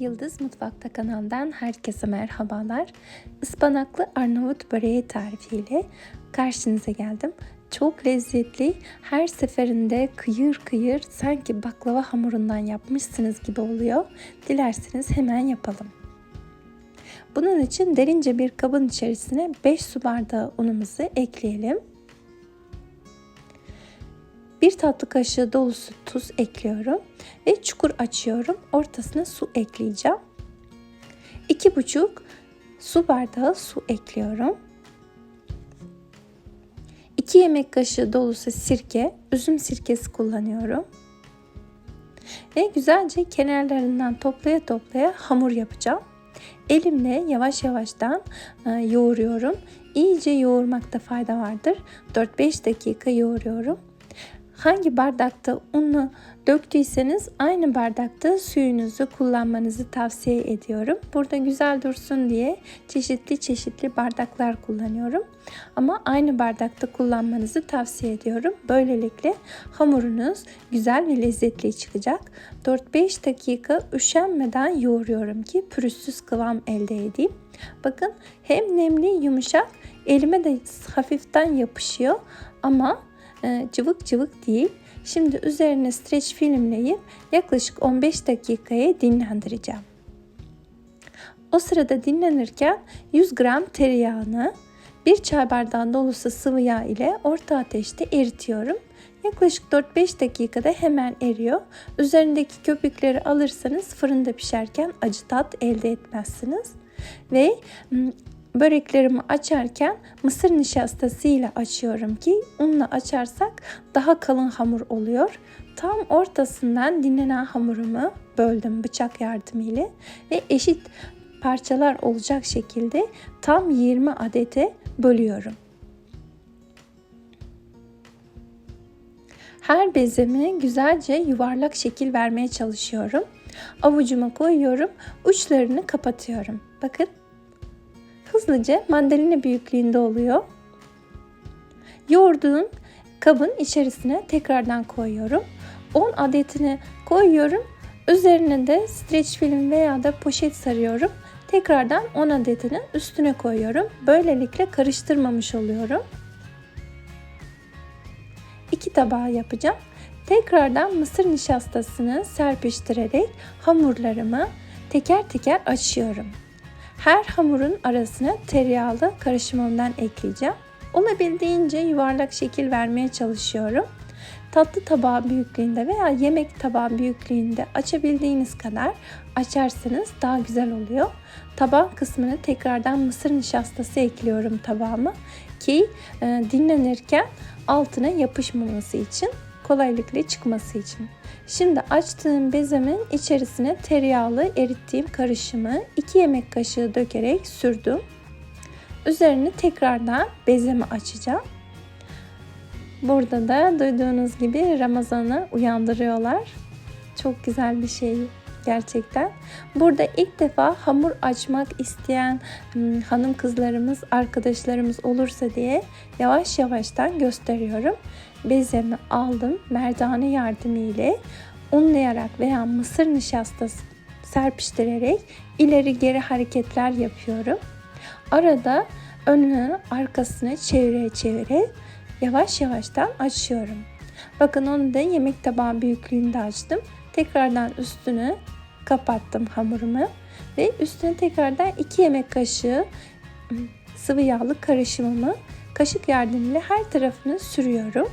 Yıldız Mutfakta kanalından herkese merhabalar. Ispanaklı Arnavut böreği tarifiyle karşınıza geldim. Çok lezzetli, her seferinde kıyır kıyır sanki baklava hamurundan yapmışsınız gibi oluyor. Dilerseniz hemen yapalım. Bunun için derince bir kabın içerisine 5 su bardağı unumuzu ekleyelim. 1 tatlı kaşığı dolusu tuz ekliyorum ve çukur açıyorum. Ortasına su ekleyeceğim. 2,5 su bardağı su ekliyorum. 2 yemek kaşığı dolusu sirke, üzüm sirkesi kullanıyorum. Ve güzelce kenarlarından toplaya toplaya hamur yapacağım. Elimle yavaş yavaştan e, yoğuruyorum. İyice yoğurmakta fayda vardır. 4-5 dakika yoğuruyorum hangi bardakta unu döktüyseniz aynı bardakta suyunuzu kullanmanızı tavsiye ediyorum. Burada güzel dursun diye çeşitli çeşitli bardaklar kullanıyorum. Ama aynı bardakta kullanmanızı tavsiye ediyorum. Böylelikle hamurunuz güzel ve lezzetli çıkacak. 4-5 dakika üşenmeden yoğuruyorum ki pürüzsüz kıvam elde edeyim. Bakın hem nemli yumuşak elime de hafiften yapışıyor ama cıvık cıvık değil. Şimdi üzerine streç filmleyip yaklaşık 15 dakikaya dinlendireceğim. O sırada dinlenirken 100 gram tereyağını bir çay bardağı dolusu sıvı yağ ile orta ateşte eritiyorum. Yaklaşık 4-5 dakikada hemen eriyor. Üzerindeki köpükleri alırsanız fırında pişerken acı tat elde etmezsiniz. Ve böreklerimi açarken mısır nişastası ile açıyorum ki unla açarsak daha kalın hamur oluyor. Tam ortasından dinlenen hamurumu böldüm bıçak yardımıyla ve eşit parçalar olacak şekilde tam 20 adete bölüyorum. Her bezeme güzelce yuvarlak şekil vermeye çalışıyorum. Avucuma koyuyorum, uçlarını kapatıyorum. Bakın hızlıca mandalina büyüklüğünde oluyor. Yoğurduğum kabın içerisine tekrardan koyuyorum. 10 adetini koyuyorum. Üzerine de streç film veya da poşet sarıyorum. Tekrardan 10 adetini üstüne koyuyorum. Böylelikle karıştırmamış oluyorum. 2 tabağı yapacağım. Tekrardan mısır nişastasını serpiştirerek hamurlarımı teker teker açıyorum. Her hamurun arasına tereyağlı karışımından ekleyeceğim. Olabildiğince yuvarlak şekil vermeye çalışıyorum. Tatlı tabağı büyüklüğünde veya yemek tabağı büyüklüğünde açabildiğiniz kadar açarsanız daha güzel oluyor. Taban kısmını tekrardan mısır nişastası ekliyorum tabağıma ki e, dinlenirken altına yapışmaması için kolaylıkla çıkması için. Şimdi açtığım bezemin içerisine tereyağlı erittiğim karışımı 2 yemek kaşığı dökerek sürdüm. Üzerine tekrardan bezemi açacağım. Burada da duyduğunuz gibi Ramazan'ı uyandırıyorlar. Çok güzel bir şey gerçekten. Burada ilk defa hamur açmak isteyen hmm, hanım kızlarımız, arkadaşlarımız olursa diye yavaş yavaştan gösteriyorum. Bezemi aldım merdane yardımı ile unlayarak veya mısır nişastası serpiştirerek ileri geri hareketler yapıyorum. Arada önünü arkasını çevire çevire yavaş yavaştan açıyorum. Bakın onu da yemek tabağı büyüklüğünde açtım. Tekrardan üstünü kapattım hamurumu ve üstüne tekrardan 2 yemek kaşığı sıvı yağlı karışımımı kaşık yardımıyla her tarafını sürüyorum.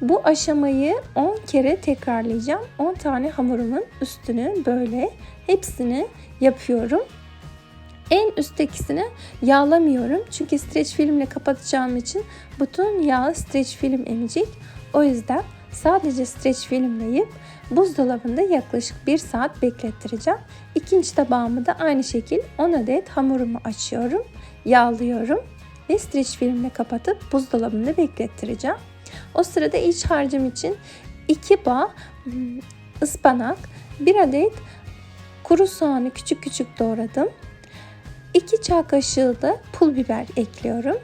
Bu aşamayı 10 kere tekrarlayacağım. 10 tane hamurumun üstünü böyle hepsini yapıyorum. En üsttekisini yağlamıyorum. Çünkü streç filmle kapatacağım için bütün yağ streç film emecek. O yüzden sadece streç filmleyip buzdolabında yaklaşık 1 saat beklettireceğim. İkinci tabağımı da aynı şekil 10 adet hamurumu açıyorum, yağlıyorum ve streç filmle kapatıp buzdolabında beklettireceğim. O sırada iç harcım için 2 bağ hmm, ıspanak, 1 adet kuru soğanı küçük küçük doğradım. 2 çay kaşığı da pul biber ekliyorum.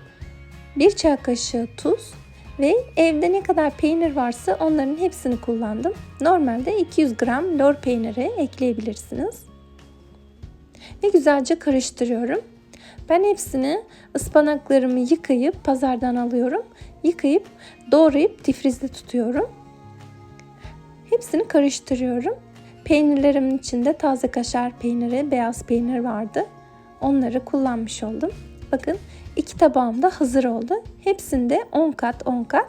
1 çay kaşığı tuz, Ve evde ne kadar peynir varsa onların hepsini kullandım. Normalde 200 gram lor peyniri ekleyebilirsiniz. Ve güzelce karıştırıyorum. Ben hepsini ıspanaklarımı yıkayıp pazardan alıyorum. Yıkayıp doğrayıp difrizde tutuyorum. Hepsini karıştırıyorum. Peynirlerimin içinde taze kaşar peyniri, beyaz peynir vardı. Onları kullanmış oldum. Bakın iki tabağım da hazır oldu. Hepsinde 10 kat 10 kat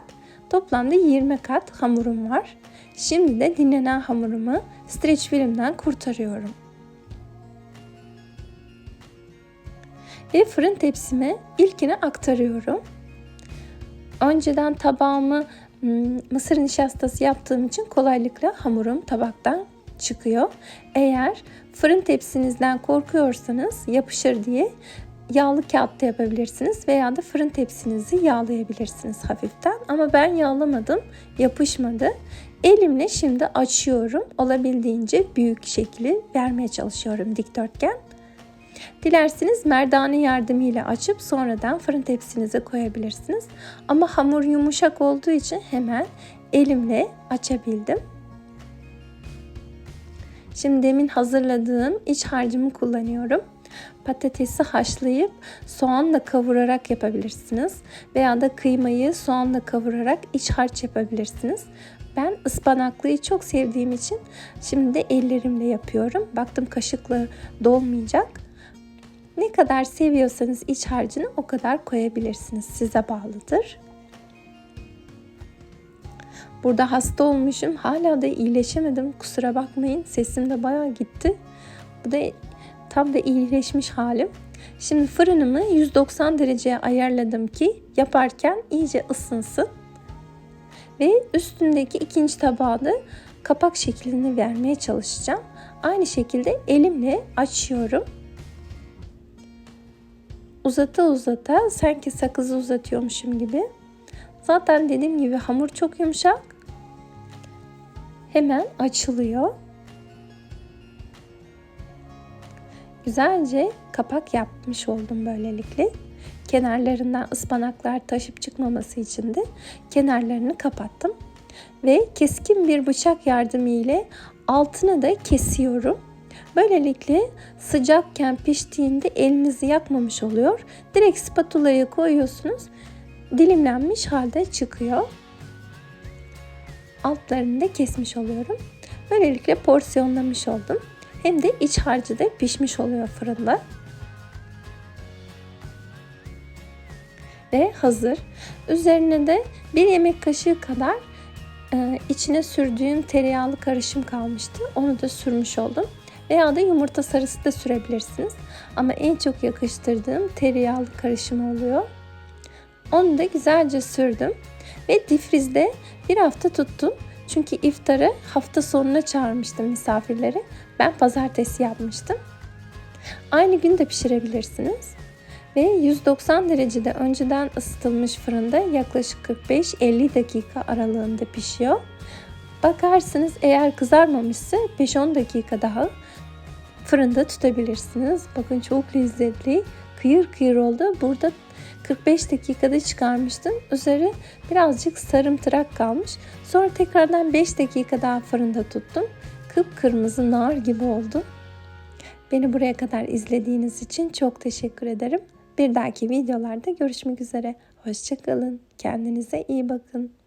toplamda 20 kat hamurum var. Şimdi de dinlenen hamurumu streç filmden kurtarıyorum. Ve fırın tepsime ilkini aktarıyorum. Önceden tabağımı mısır nişastası yaptığım için kolaylıkla hamurum tabaktan çıkıyor. Eğer fırın tepsinizden korkuyorsanız yapışır diye yağlı kağıtta yapabilirsiniz veya da fırın tepsinizi yağlayabilirsiniz hafiften. Ama ben yağlamadım, yapışmadı. Elimle şimdi açıyorum. Olabildiğince büyük şekli vermeye çalışıyorum dikdörtgen. Dilerseniz merdane yardımıyla açıp sonradan fırın tepsinize koyabilirsiniz. Ama hamur yumuşak olduğu için hemen elimle açabildim. Şimdi demin hazırladığım iç harcımı kullanıyorum. Patatesi haşlayıp soğanla kavurarak yapabilirsiniz. Veya da kıymayı soğanla kavurarak iç harç yapabilirsiniz. Ben ıspanaklıyı çok sevdiğim için şimdi de ellerimle yapıyorum. Baktım kaşıkla dolmayacak. Ne kadar seviyorsanız iç harcını o kadar koyabilirsiniz. Size bağlıdır. Burada hasta olmuşum. Hala da iyileşemedim. Kusura bakmayın. Sesim de bayağı gitti. Bu da tam da iyileşmiş halim. Şimdi fırınımı 190 dereceye ayarladım ki yaparken iyice ısınsın. Ve üstündeki ikinci tabağı da kapak şeklini vermeye çalışacağım. Aynı şekilde elimle açıyorum. Uzata uzata sanki sakızı uzatıyormuşum gibi. Zaten dediğim gibi hamur çok yumuşak. Hemen açılıyor. Güzelce kapak yapmış oldum böylelikle. Kenarlarından ıspanaklar taşıp çıkmaması için de kenarlarını kapattım. Ve keskin bir bıçak yardımıyla altını da kesiyorum. Böylelikle sıcakken piştiğinde elinizi yakmamış oluyor. Direkt spatulaya koyuyorsunuz. Dilimlenmiş halde çıkıyor. Altlarını da kesmiş oluyorum. Böylelikle porsiyonlamış oldum. Hem de iç harcı da pişmiş oluyor fırında. Ve hazır. Üzerine de bir yemek kaşığı kadar e, içine sürdüğüm tereyağlı karışım kalmıştı. Onu da sürmüş oldum. Veya da yumurta sarısı da sürebilirsiniz. Ama en çok yakıştırdığım tereyağlı karışım oluyor. Onu da güzelce sürdüm. Ve difrizde bir hafta tuttum. Çünkü iftarı hafta sonuna çağırmıştım misafirleri. Ben pazartesi yapmıştım. Aynı gün de pişirebilirsiniz. Ve 190 derecede önceden ısıtılmış fırında yaklaşık 45-50 dakika aralığında pişiyor. Bakarsınız eğer kızarmamışsa 5-10 dakika daha fırında tutabilirsiniz. Bakın çok lezzetli. Kıyır kıyır oldu. Burada 45 dakikada çıkarmıştım. Üzeri birazcık sarımtırak kalmış. Sonra tekrardan 5 dakika daha fırında tuttum. Kıpkırmızı nar gibi oldu. Beni buraya kadar izlediğiniz için çok teşekkür ederim. Bir dahaki videolarda görüşmek üzere. Hoşçakalın. Kendinize iyi bakın.